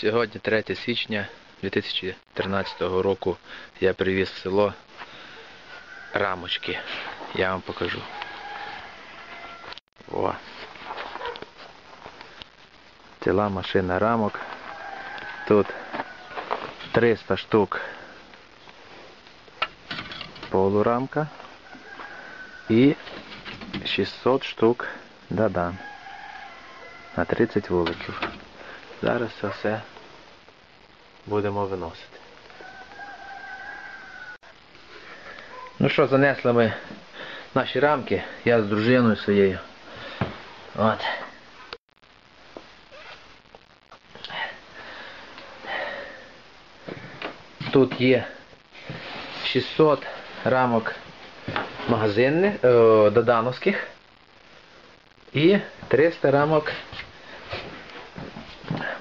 Сьогодні 3 січня 2013 року я привіз в село рамочки. Я вам покажу. О. Ціла машина рамок. Тут 300 штук полурамка і 600 штук дадан на 30 вуликів. Зараз це все будемо виносити. Ну що, занесли ми наші рамки. Я з дружиною своєю. От. Тут є 600 рамок магазинних, е, додановських і 300 рамок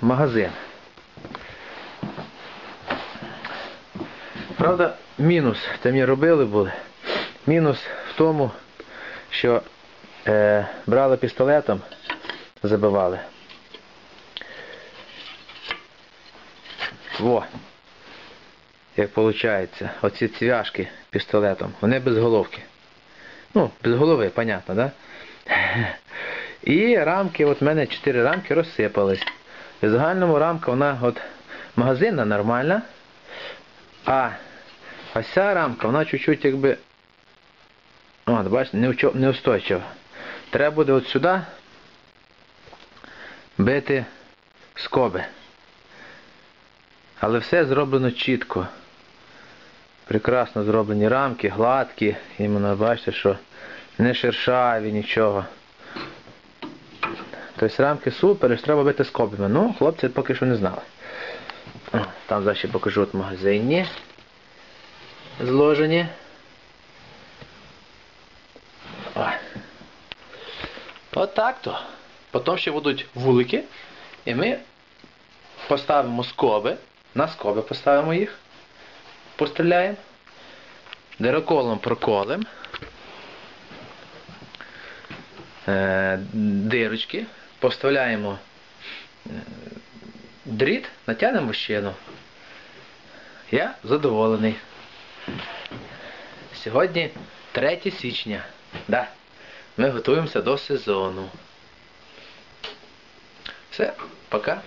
магазин. Правда, мінус, це мені робили були. Мінус в тому, що е, брали пістолетом, забивали. Во. Як виходить, оці цвяшки пістолетом, вони без головки. Ну, без голови, понятно, да? І рамки, от в мене 4 рамки розсипались. В загальному рамка вона от магазинна нормальна. А ось ця рамка, вона чуть-чуть якби. От, бачите, неустойчива. Треба буде от сюди бити скоби. Але все зроблено чітко. Прекрасно зроблені рамки, гладкі, іменно бачите, що не шершаві, нічого. Тобто рамки супер, і треба бити скобами. Ну, хлопці поки що не знали. Там зараз ще покажу от магазині. Зложені. Ой. От так то. Потім ще будуть вулики. І ми поставимо скоби. На скоби поставимо їх. Постріляємо. Дироколом проколем. Е, дирочки. Поставляємо е, дріт, натягнемо щину. Я задоволений. Сьогодні 3 січня. Да. Ми готуємося до сезону. Все, пока.